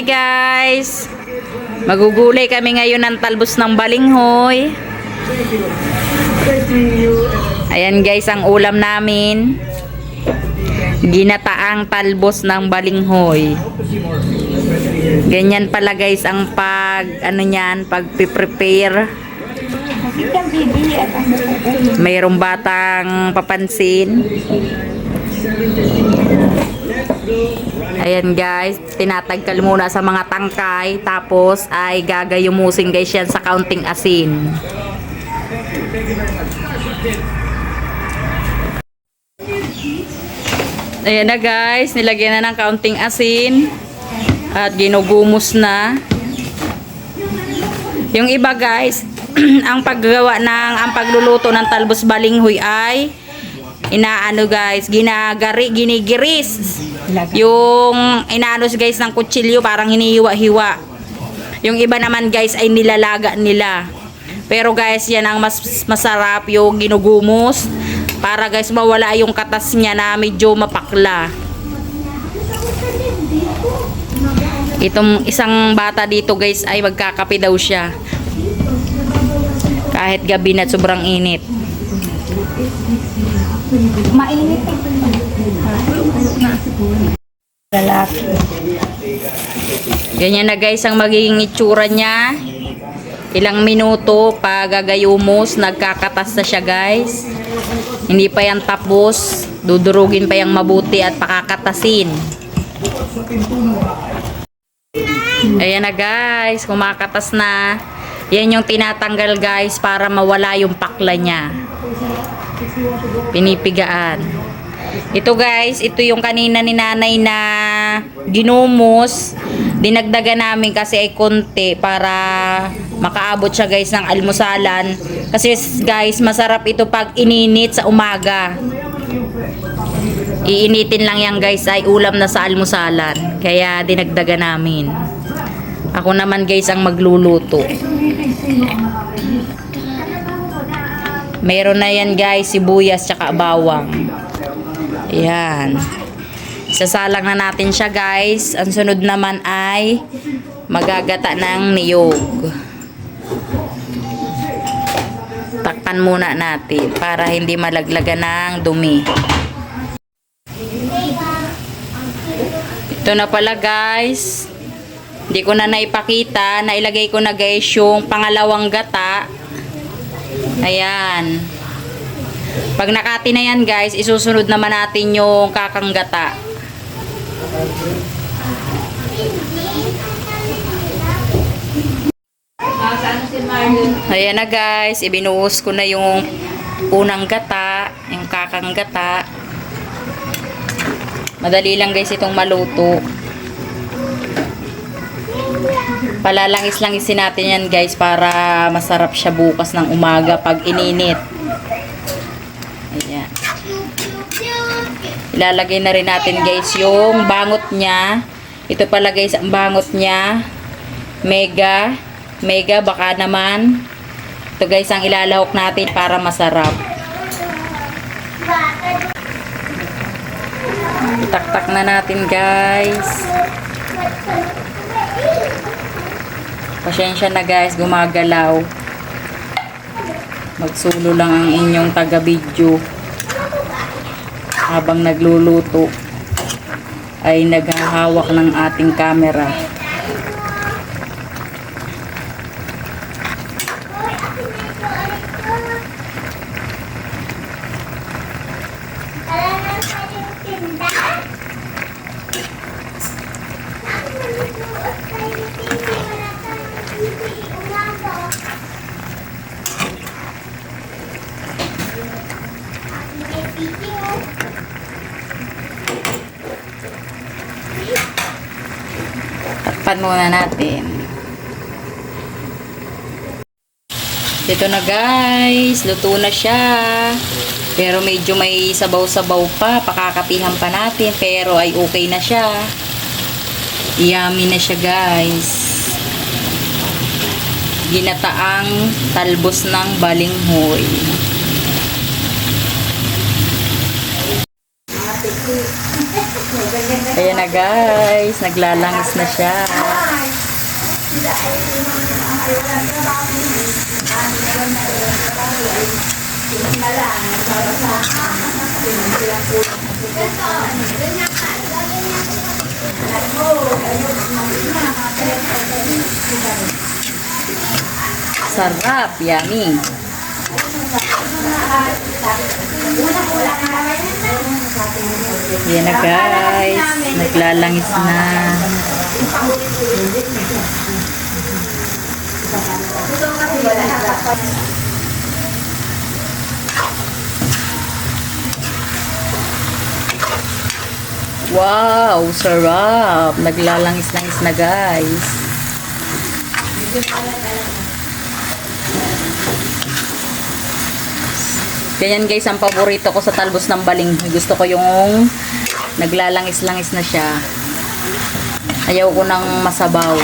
Hi guys! Magugulay kami ngayon ng talbos ng balinghoy. Ayan guys ang ulam namin. Ginataang talbos ng balinghoy. Ganyan pala guys ang pag ano niyan, pag prepare Mayroong batang papansin. Ayan guys, tinatagkal muna sa mga tangkay tapos ay gagayumusin guys yan sa kaunting asin. Ayan na guys, nilagyan na ng kaunting asin at ginugumos na. Yung iba guys, ang paggawa ng ang pagluluto ng talbos balinghoy ay inaano guys, ginagari, ginigiris. Yung inaano guys ng kutsilyo parang hinihiwa-hiwa. Yung iba naman guys ay nilalaga nila. Pero guys, yan ang mas masarap yung ginugumos para guys mawala yung katas niya na medyo mapakla. Itong isang bata dito guys ay magkakape daw siya. Kahit gabi na sobrang init. Mainit. Lalaki. Ganyan na guys ang magiging itsura niya. Ilang minuto pagagayumos, nagkakatas na siya guys. Hindi pa yan tapos. Dudurugin pa yung mabuti at pakakatasin. Ayan na guys, kumakatas na. Yan yung tinatanggal guys para mawala yung pakla niya. Pinipigaan. Ito guys, ito yung kanina ni nanay na ginumos. Dinagdagan namin kasi ay konti para makaabot siya guys ng almusalan. Kasi guys, masarap ito pag ininit sa umaga. Iinitin lang yan guys ay ulam na sa almusalan. Kaya dinagdagan namin. Ako naman guys ang magluluto. Meron na yan guys, sibuyas tsaka bawang. Ayan. Sasalang na natin siya guys. Ang sunod naman ay magagata ng niyog. Takpan muna natin para hindi malaglagan ng dumi. Ito na pala guys. Hindi ko na naipakita. Nailagay ko na guys yung pangalawang gata. Ayan. Pag nakati na yan guys, isusunod naman natin yung kakanggata. Ayan na guys, ibinuhos ko na yung unang gata, yung kakanggata. Madali lang guys itong maluto. Palalangis-langisin natin yan guys para masarap siya bukas ng umaga pag ininit. Ayan. Ilalagay na rin natin guys yung bangot niya. Ito pala guys ang bangot niya. Mega. Mega baka naman. Ito guys ang ilalahok natin para masarap. Taktak na natin guys. Pasensya na guys, gumagalaw. Magsulo lang ang inyong taga-video. Habang nagluluto ay naghahawak ng ating camera. Takpan muna natin. Ito na guys, luto na siya. Pero medyo may sabaw-sabaw pa, pakakapihan pa natin. Pero ay okay na siya. Yummy na siya guys. Ginataang talbos ng balinghoy. Ayan na guys, naglalangis na siya. Sarap, yummy. Yan na guys, naglalangis na. Wow, sarap. Naglalangis-langis na guys. Ganyan guys, ang paborito ko sa talbos ng baling. Gusto ko yung naglalangis-langis na siya. Ayaw ko ng masabaw.